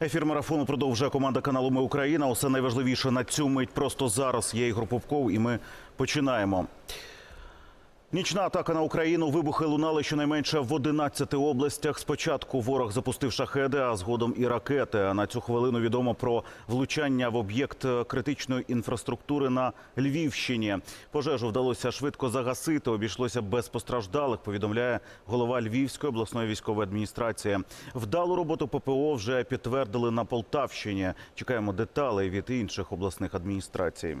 Ефір марафону продовжує команда каналу Ми Україна. Усе найважливіше на цю мить просто зараз. Я Ігор Попков, і ми починаємо. Нічна атака на Україну. Вибухи лунали щонайменше в 11 областях. Спочатку ворог запустив шахеди, а згодом і ракети. А на цю хвилину відомо про влучання в об'єкт критичної інфраструктури на Львівщині. Пожежу вдалося швидко загасити. Обійшлося без постраждалих. Повідомляє голова Львівської обласної військової адміністрації. Вдалу роботу ППО вже підтвердили на Полтавщині. Чекаємо деталей від інших обласних адміністрацій.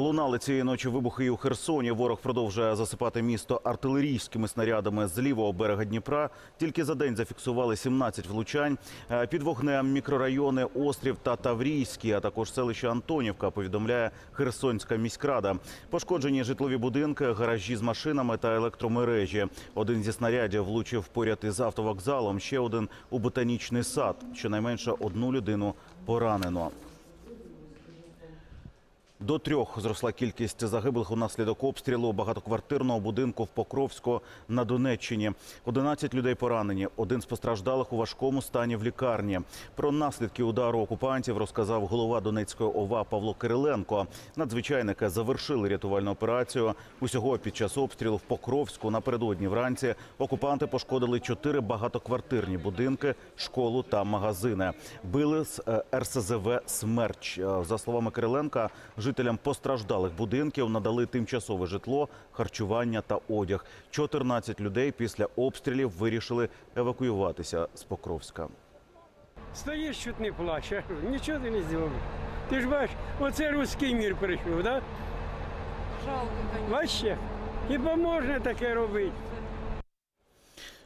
Лунали цієї ночі вибухи і у Херсоні. Ворог продовжує засипати місто артилерійськими снарядами з лівого берега Дніпра. Тільки за день зафіксували 17 влучань. Е, Під вогнем мікрорайони Острів та Таврійський, а також селище Антонівка, повідомляє Херсонська міськрада. Пошкоджені житлові будинки, гаражі з машинами та електромережі. Один зі снарядів влучив поряд із автовокзалом, ще один у ботанічний сад. Щонайменше одну людину поранено. До трьох зросла кількість загиблих унаслідок обстрілу багатоквартирного будинку в Покровську на Донеччині. 11 людей поранені. Один з постраждалих у важкому стані в лікарні. Про наслідки удару окупантів розказав голова Донецької ОВА Павло Кириленко. Надзвичайники завершили рятувальну операцію. Усього під час обстрілу в Покровську напередодні вранці окупанти пошкодили чотири багатоквартирні будинки, школу та магазини. Били з е, РСЗВ Смерч. Е, За словами Кириленка, жителям постраждалих будинків надали тимчасове житло, харчування та одяг. 14 людей після обстрілів вирішили евакуюватися з Покровська. Стоїш, чуть не плачеш, нічого ти не зробив. Ти ж бачиш, оце руський мір прийшов, да? Жалко. Бачиш? Хіба можна таке робити?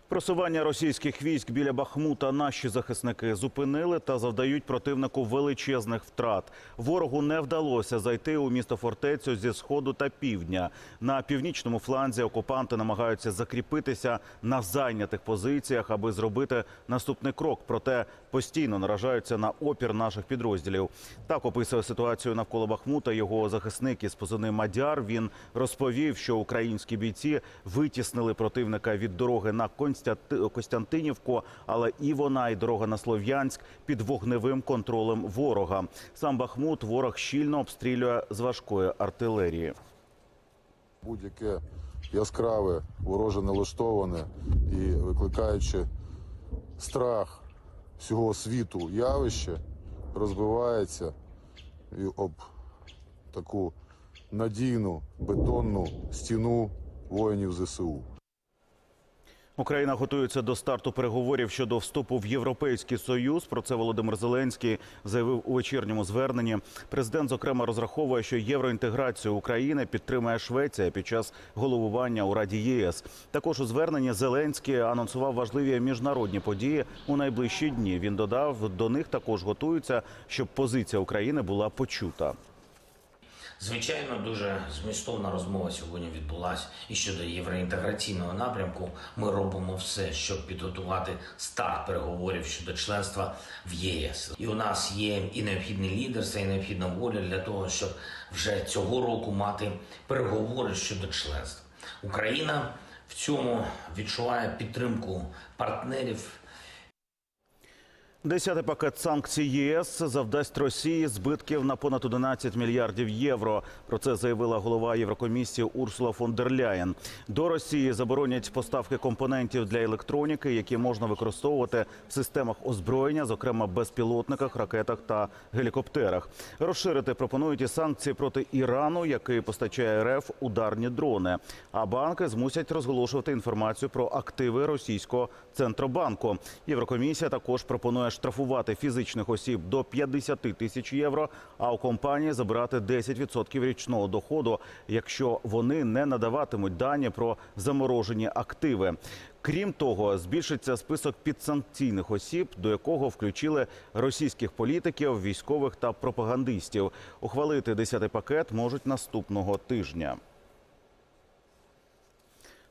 Просування російських військ біля Бахмута наші захисники зупинили та завдають противнику величезних втрат. Ворогу не вдалося зайти у місто фортецю зі сходу та півдня. На північному фланзі окупанти намагаються закріпитися на зайнятих позиціях, аби зробити наступний крок. Проте постійно наражаються на опір наших підрозділів. Так описує ситуацію навколо Бахмута. Його захисник із позивним Мадяр. Він розповів, що українські бійці витіснили противника від дороги на Констя- Костянтинівку, але і вона, і дорога на Слов'янськ під вогневим контролем ворога. Сам Бахмут ворог щільно обстрілює з важкої артилерії. будь-яке яскраве, вороже налаштоване і викликаючи страх всього світу явище, розбивається і об таку надійну бетонну стіну воїнів ЗСУ. Україна готується до старту переговорів щодо вступу в Європейський Союз. Про це Володимир Зеленський заявив у вечірньому зверненні. Президент зокрема розраховує, що євроінтеграцію України підтримає Швеція під час головування у Раді ЄС. Також у зверненні Зеленський анонсував важливі міжнародні події у найближчі дні. Він додав, до них також готуються, щоб позиція України була почута. Звичайно, дуже змістовна розмова сьогодні відбулася і щодо євроінтеграційного напрямку. Ми робимо все, щоб підготувати старт переговорів щодо членства в ЄС. І у нас є і необхідне лідерство, і необхідна воля для того, щоб вже цього року мати переговори щодо членства. Україна в цьому відчуває підтримку партнерів. Десятий пакет санкцій ЄС завдасть Росії збитків на понад 11 мільярдів євро. Про це заявила голова Єврокомісії Урсула фон дер Ляєн. До Росії заборонять поставки компонентів для електроніки, які можна використовувати в системах озброєння, зокрема безпілотниках, ракетах та гелікоптерах. Розширити пропонують і санкції проти Ірану, який постачає РФ ударні дрони. А банки змусять розголошувати інформацію про активи російського центробанку. Єврокомісія також пропонує штрафувати фізичних осіб до 50 тисяч євро, а у компанії забирати 10% річного доходу, якщо вони не надаватимуть дані про заморожені активи. Крім того, збільшиться список підсанкційних осіб, до якого включили російських політиків, військових та пропагандистів. Ухвалити 10-й пакет можуть наступного тижня.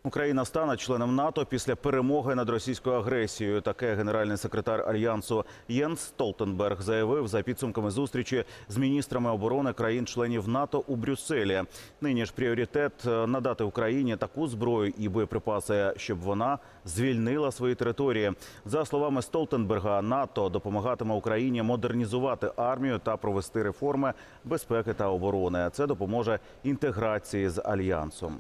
Україна стане членом НАТО після перемоги над російською агресією. Таке генеральний секретар альянсу Єнс Столтенберг заявив за підсумками зустрічі з міністрами оборони країн-членів НАТО у Брюсселі. Нині ж пріоритет е, надати Україні таку зброю і боєприпаси, щоб вона звільнила свої території. За словами Столтенберга, НАТО допомагатиме Україні модернізувати армію та провести реформи безпеки та оборони. Це допоможе інтеграції з альянсом.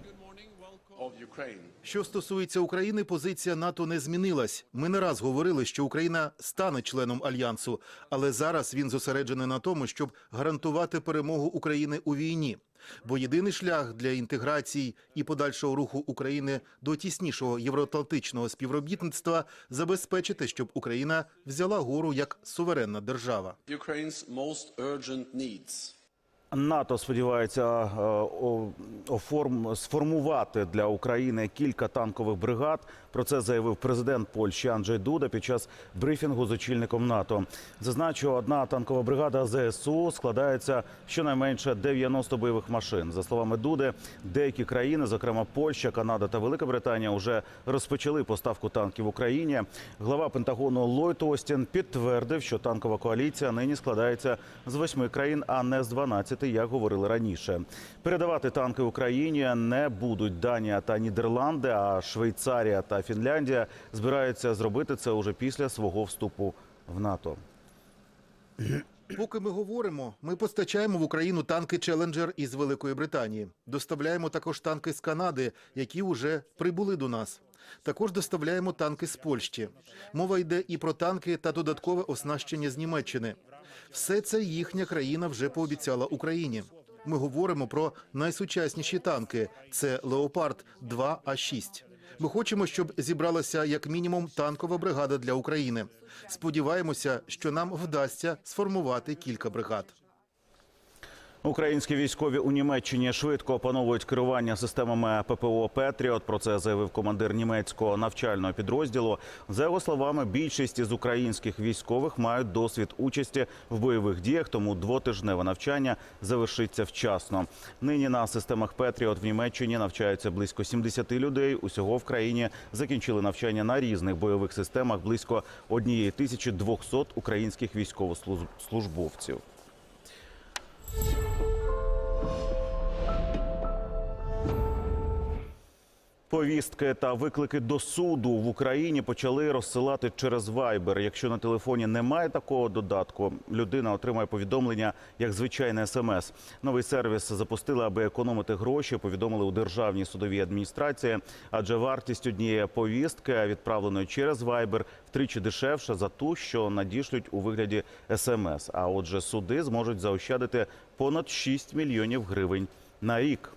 Що стосується України, позиція НАТО не змінилась. Ми не раз говорили, що Україна стане членом альянсу, але зараз він зосереджений на тому, щоб гарантувати перемогу України у війні. Бо єдиний шлях для інтеграції і подальшого руху України до тіснішого євроатлантичного співробітництва забезпечити, щоб Україна взяла гору як суверенна держава. Ukraine's most urgent needs. НАТО сподівається е, оформ сформувати для України кілька танкових бригад. Про це заявив президент Польщі Анджей Дуда під час брифінгу з очільником НАТО. Зазначу, одна танкова бригада ЗСУ складається щонайменше 90 бойових машин. За словами Дуди, деякі країни, зокрема Польща, Канада та Велика Британія, вже розпочали поставку танків Україні. Глава Пентагону Ллойд Остін підтвердив, що танкова коаліція нині складається з восьми країн, а не з 12, як говорили раніше. Передавати танки Україні не будуть Данія та Нідерланди, а Швейцарія та Фінляндія збираються зробити це уже після свого вступу в НАТО. Поки ми говоримо, ми постачаємо в Україну танки Челенджер із Великої Британії. Доставляємо також танки з Канади, які вже прибули до нас. Також доставляємо танки з Польщі. Мова йде і про танки та додаткове оснащення з Німеччини. Все це їхня країна вже пообіцяла Україні. Ми говоримо про найсучасніші танки. Це Леопард 2 а 6 Ми хочемо, щоб зібралася як мінімум танкова бригада для України. Сподіваємося, що нам вдасться сформувати кілька бригад. Українські військові у Німеччині швидко опановують керування системами ППО Петріот. Про це заявив командир німецького навчального підрозділу. За його словами, більшість із українських військових мають досвід участі в бойових діях, тому двотижневе навчання завершиться вчасно. Нині на системах Петріот в Німеччині навчаються близько 70 людей. Усього в країні закінчили навчання на різних бойових системах близько 1200 українських військовослужбовців. Повістки та виклики до суду в Україні почали розсилати через Viber. Якщо на телефоні немає такого додатку, людина отримає повідомлення як звичайне смс. Новий сервіс запустили, аби економити гроші. Повідомили у державній судовій адміністрації, адже вартість однієї повістки, відправленої через Viber, втричі дешевша за ту, що надішлють у вигляді смс. А отже, суди зможуть заощадити понад 6 мільйонів гривень на рік.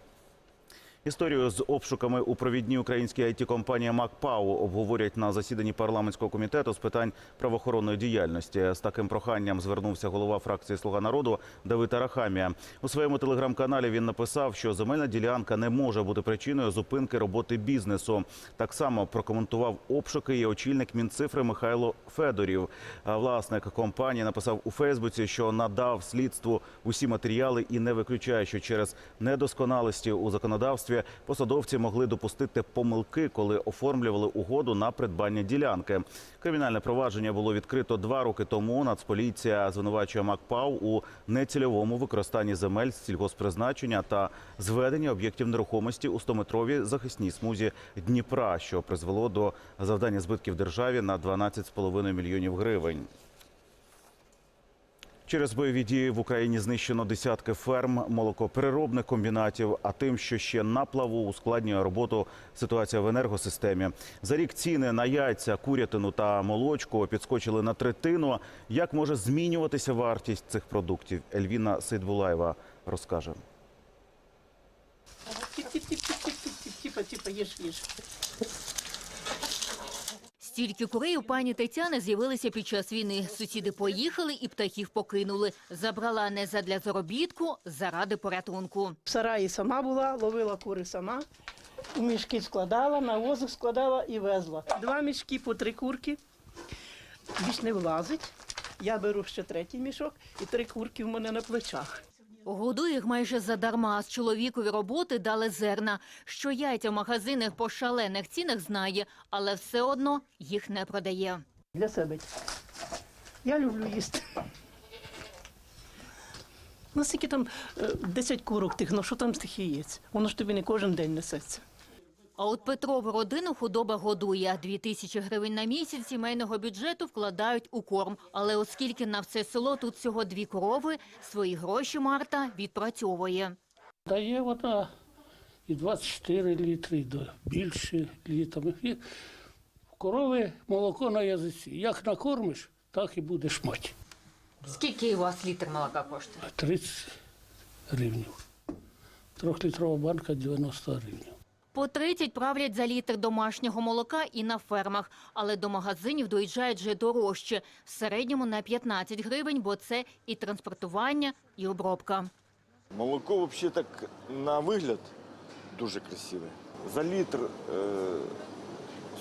Історію з обшуками у провідній українській it компанії МакПау обговорять на засіданні парламентського комітету з питань правоохоронної діяльності. З таким проханням звернувся голова фракції Слуга народу Давид Арахамія. У своєму телеграм-каналі він написав, що земельна ділянка не може бути причиною зупинки роботи бізнесу. Так само прокоментував обшуки і очільник Мінцифри Михайло Федорів. Власник компанії написав у Фейсбуці, що надав слідству усі матеріали і не виключає, що через недосконалості у законодавстві посадовці могли допустити помилки, коли оформлювали угоду на придбання ділянки. Кримінальне провадження було відкрито два роки тому. Нацполіція звинувачує МакПау у нецільовому використанні земель з сільгоспризначення та зведення об'єктів нерухомості у 100-метровій захисній смузі Дніпра, що призвело до завдання збитків державі на 12,5 мільйонів гривень. Через бойові дії в Україні знищено десятки ферм, молокопереробних комбінатів. А тим, що ще на плаву, ускладнює роботу ситуація в енергосистемі. За рік ціни на яйця, курятину та молочку підскочили на третину. Як може змінюватися вартість цих продуктів? Ельвіна Сейдбулаєва розкаже. Типа, типа, їж, їж. Стільки курей у пані Тетяни з'явилися під час війни. Сусіди поїхали і птахів покинули. Забрала не задля заробітку, заради порятунку. В сараї сама була, ловила кури сама, у мішки складала, на возик складала і везла. Два мішки по три курки, більш не влазить. Я беру ще третій мішок і три курки в мене на плечах. Годує їх майже задарма. З чоловікові роботи дали зерна. Що яйця в магазинах по шалених цінах знає, але все одно їх не продає. Для себе. Я люблю їсти. Наскільки там е, 10 курок тих, ну що там з тих яєць? Воно ж тобі не кожен день несеться. А от Петрову родину худоба годує. Дві тисячі гривень на місяць сімейного бюджету вкладають у корм. Але оскільки на все село тут всього дві корови, свої гроші Марта відпрацьовує. Дає вона і 24 літри, і більше літрів. І корови молоко на язиці. Як накормиш, так і будеш мати. Скільки у вас літр молока коштує? 30 гривнів. Трьохлітрова банка 90 гривнів. По 30 правлять за літр домашнього молока і на фермах. Але до магазинів доїжджають вже дорожче. В середньому на 15 гривень, бо це і транспортування, і обробка. Молоко взагалі так на вигляд дуже красиве. За літр е,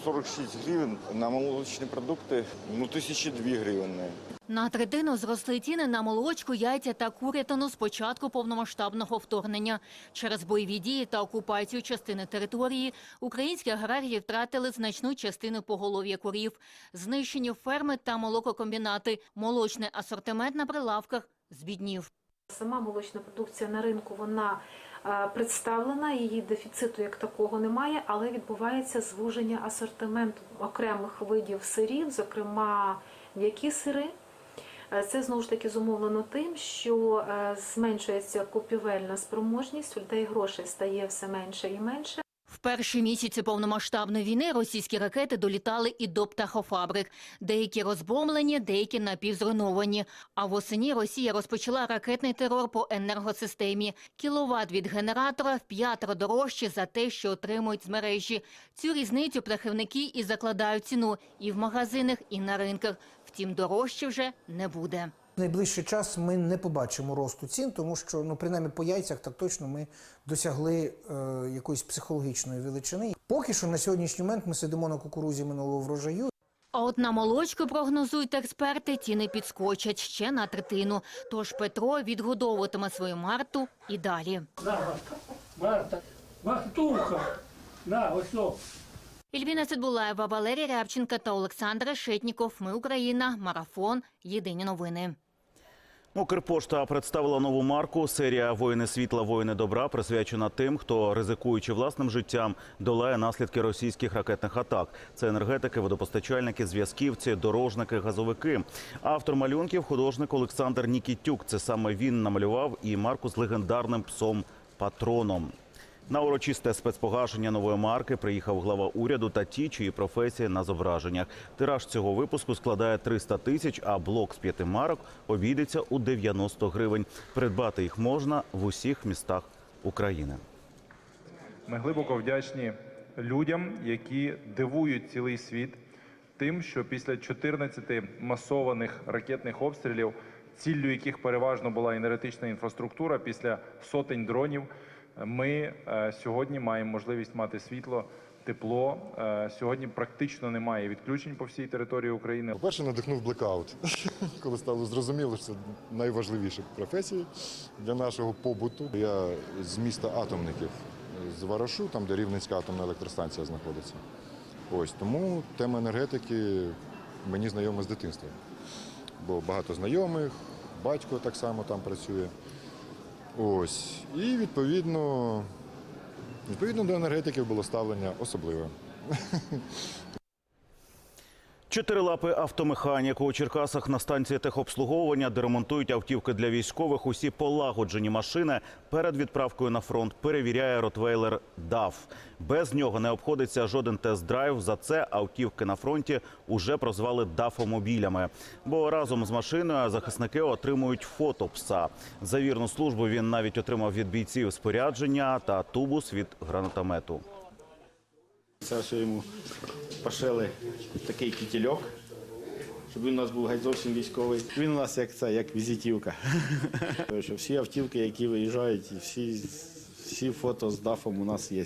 46 гривень, на молочні продукти ну, тисячі дві гривень. На третину зросли ціни на молочку, яйця та курятину з початку повномасштабного вторгнення. Через бойові дії та окупацію частини території українські аграрії втратили значну частину поголов'я курів. Знищені ферми та молококомбінати. Молочний асортимент на прилавках збіднів. Сама молочна продукція на ринку вона е, представлена, її дефіциту як такого немає, але відбувається звуження асортименту окремих видів сирів, зокрема м'які сири. Е, Це знову ж таки зумовлено тим, що е, зменшується купівельна спроможність, у людей грошей стає все менше і менше. Перші місяці повномасштабної війни російські ракети долітали і до птахофабрик. Деякі розбомблені, деякі напівзруйновані. А восені Росія розпочала ракетний терор по енергосистемі. Кіловат від генератора в п'ятеро дорожче за те, що отримують з мережі. Цю різницю птахівники і закладають ціну і в магазинах, і на ринках. Втім, дорожче вже не буде. В найближчий час ми не побачимо росту цін, тому що ну принаймні по яйцях так точно ми досягли е, якоїсь психологічної величини. Поки що на сьогоднішній момент ми сидимо на кукурузі минулого врожаю. А от на молочку, прогнозують експерти, ціни підскочать ще на третину. Тож Петро відгодовуватиме свою Марту і далі. На, Марта, Марта, Мартуха, на, ось о. Ільвіна Цидбулаєва, Валерій Рябченка та Олександр Решетніков. Ми Україна. Марафон. Єдині новини. Укрпошта представила нову марку. Серія Воїни світла, воїни добра присвячена тим, хто ризикуючи власним життям, долає наслідки російських ракетних атак. Це енергетики, водопостачальники, зв'язківці, дорожники, газовики. Автор малюнків художник Олександр Нікітюк. Це саме він намалював і марку з легендарним псом патроном. На урочисте спецпогашення нової марки приїхав глава уряду та ті, чиї професії на зображеннях. Тираж цього випуску складає 300 тисяч, а блок з п'яти марок обійдеться у 90 гривень. Придбати їх можна в усіх містах України. Ми глибоко вдячні людям, які дивують цілий світ тим, що після 14 масованих ракетних обстрілів, ціллю яких переважно була енергетична інфраструктура, після сотень дронів, ми е, сьогодні маємо можливість мати світло, тепло. Е, Сьогодні практично немає відключень по всій території України. По-перше, надихнув блекаут, коли стало зрозуміло, що це найважливіша професія для нашого побуту. Я з міста атомників, з Варашу, там де Рівненська атомна електростанція знаходиться. Ось тому тема енергетики мені знайома з дитинства. Бо багато знайомих, батько так само там працює. Ось. І відповідно, відповідно до енергетиків було ставлення особливе. Чотирилапий автомеханік у Черкасах на станції техобслуговування, де ремонтують автівки для військових. Усі полагоджені машини перед відправкою на фронт перевіряє ротвейлер ДАФ. Без нього не обходиться жоден тест-драйв. За це автівки на фронті уже прозвали ДАФомобілями. Бо разом з машиною захисники отримують фото пса. За вірну службу він навіть отримав від бійців спорядження та тубус від гранатомету. Це йому пошили такий кітільок, щоб він у нас був зовсім військовий. Він у нас як це, як візитівка. Всі автівки, які виїжджають, всі, всі фото з дафом у нас є.